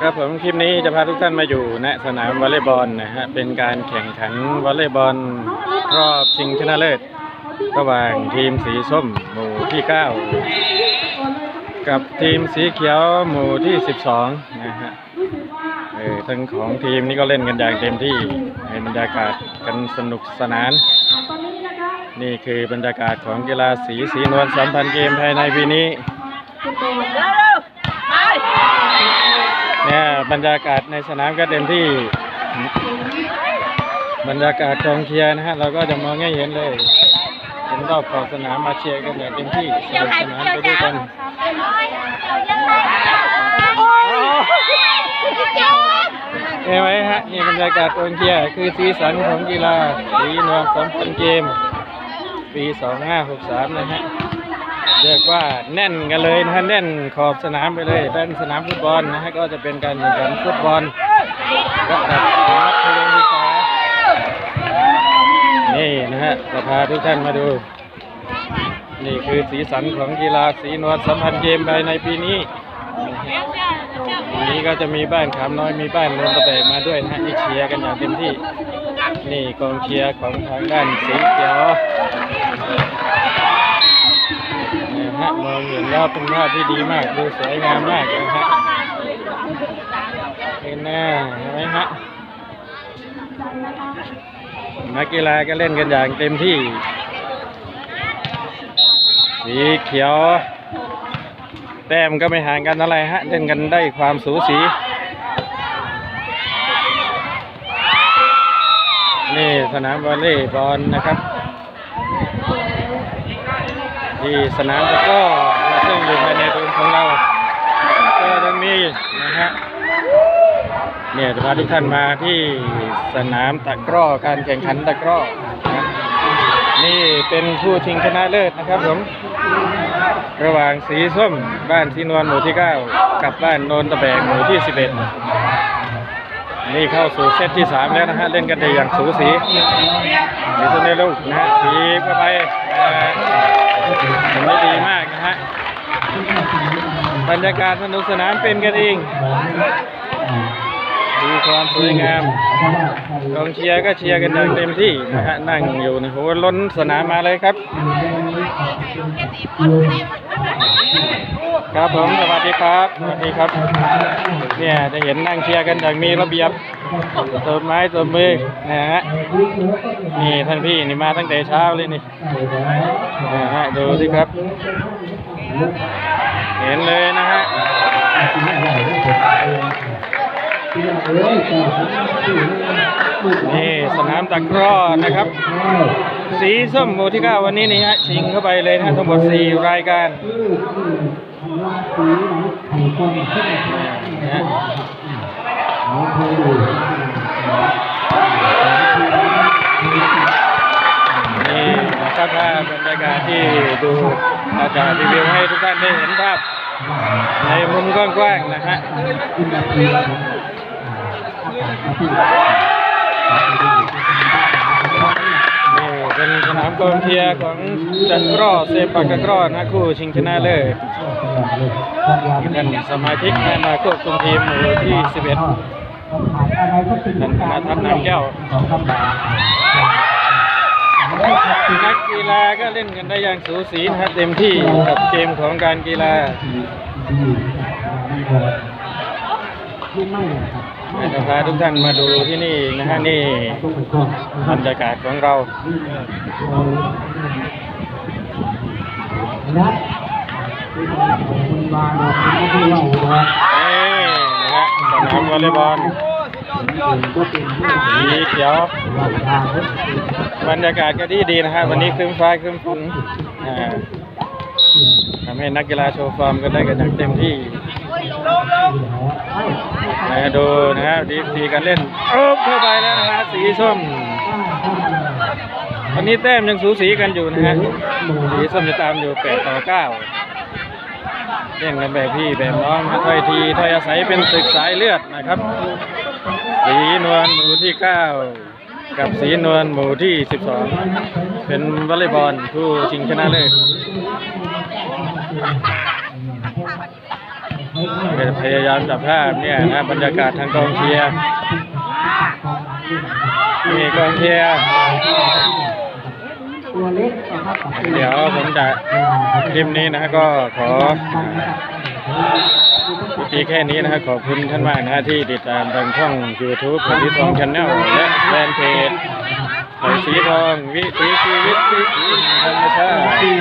ครับผมคลิปนี้จะพาทุกท่านมาอยู่ณสนามวอลเลย์บอลนะฮะเป็นการแข่งขันวอลเลย์บอลรอบชิงชนะเลิศระหว่างทีมสีส้มหมู่ที่ 9 กับทีมสีเขียวหมู่ที่ 12นะฮะเออทั้งของทีมนี้ก็เล่นกันอย่างเต็มที่ในบรรยากาศกันสนุกสนาน นี่คือบรรยากาศของกีฬาสีสีนวลสัมพันธ์เกมภายในปีนี้ เนี่ย บรรยากาศในสนามก็เต็มที่ บรรยากาศกองเชียร์นะฮะเราก็จะมองให้เห็นเลยเห็นรอบขอบสนามมาเชียร์กันอย่างเต็มที่สนุกสนานไปด้วยกันเห็นไหมฮะนี่บรรยากาศกองเชียร์คือสีสันของกีฬาสีนวลสัมพันธ์เกม ปี 2563 นะฮะ เรียกว่าแน่นกันเลยนะฮะแน่นขอบสนามไปเลยด้านสนามฟุตบอลนะฮะก็จะเป็นการแข่งขันฟุตบอลระดับมัธยมศึกษานี่นะฮะจะพาทุกท่านมาดู นี่คือสีสันของกีฬาสีนวลสัมพันธ์เกมภายในปีนี้วันนี้ก็จะมีบ้านขามน้อยมีบ้านนนตะแบกมาด้วยนะฮะที่เชียร์กันอย่างเต็มที่ นี่กองเชียร์ของทางด้านสีเขียว ฮะมองเห็นแล้วเป็นภาพที่ดีมากดูสวยงามมากเลยฮะเห็นหน้าเห็นไหมฮะนักกีฬาก็เล่นกันอย่างเต็มที่ สีเขียว แต้มก็ไม่ห่างกันอะไรฮะ เล่นกันได้ความสูสีนี่สนามวอลเลย์บอลนะครับ ที่สนามตะกร้อซึ่งอยู่ภายในตัวของเราก็ตรงนี้นะฮะเนี่ยจะพาทุกท่านมาที่สนามตะกร้อการแข่งขันตะกร้อนะนี่เป็นผู้ชิงชนะเลิศนะครับผมระหว่างสีส้มบ้านสีนวลหมู่ที่ 9 กับบ้านโนนตะแบกหมู่ที่ 11 นี่เข้าสู่เซตที่ 3 แล้วนะฮะเล่นกันได้อย่างสูสีสีส้มได้ลูกนะฮะทีบเข้าไปนะ ไม่ดีมากนะฮะ บรรยากาศสนุกสนานเป็นกันเอง ดูความสวยงามกองเชียร์ก็เชียร์กันอย่างเต็มที่นะฮะ นั่งอยู่นะโหล้นสนามมาเลยครับ ครับผมสวัสดีครับสวัสดีครับ เนี่ยจะเห็นนั่งเชียร์กันอย่างมีระเบียบตัวไม้ตัวมือนะฮะนี่ท่านพี่นี่มาตั้งแต่เช้าเลยนี่นะฮะดูสิครับ เห็นเลยนะฮะนี่สนามตะกร้อนะครับ สีส้มหมู่ที่เก้าวันนี้นี่ฮะชิงเข้าไปเลยนะฮะทั้งหมดสี่รายการ นะฮะนี่นะครับภาพบรรยากาศที่ดูอาจารย์รีวิวให้ทุกท่านได้เห็นภาพในมุมกว้างๆนะฮะนี่เป็นสนามกองเชียร์ของตะกร้อเซปักตะกร้อนะคู่ชิงชนะเลิศ ท่านสมาชิกให้มาควบคุมทีมหมู่ที่ 11ท่านคณะทัพนำแก้วนักกีฬาก็เล่นกันได้อย่างสูสีนะเต็มที่กับเกมของการกีฬาจะพาทุกท่านมาดูที่นี่นะฮะนี่บรรยากาศของเรา นะฮะสนามวอลเลย์บอลสีเขียวบรรยากาศก็ดีดีนะฮะวันนี้ครึ้มฟ้าครึ้มฝนอ่าทำให้นักกีฬาโชว์ฟอร์มกันได้กันอย่างเต็มที่นะดูนะฮะดีสีกันเล่นโอ๊บเข้าไปแล้วนะฮะสีส้มวันนี้แต้มยังสูสีกันอยู่นะฮะสีส้มจะตามอยู่แปดต่อเก้า เล่นกันแบบพี่แบบน้องนะถ้อยทีถ้อยอาศัยเป็นศึกสายเลือดนะครับ สีนวลหมู่ที่เก้ากับสีนวลหมู่ที่สิบสองเป็นวอลเลย์บอลผู้ชิงชนะเลิศพยายามจับภาพเนี่ยนะบรรยากาศทางกองเชียร์มีกองเชียร์ เล็กนะครับเดี๋ยวผมจะคลิปนี้นะฮะก็ขอยุติแค่นี้นะฮะขอบคุณท่านมากนะฮะที่ติดตามทางช่อง YouTube ของสีทองชาแนลและแฟนเพจของสีทองวิถีชีวิตวิถีธรรมชาติ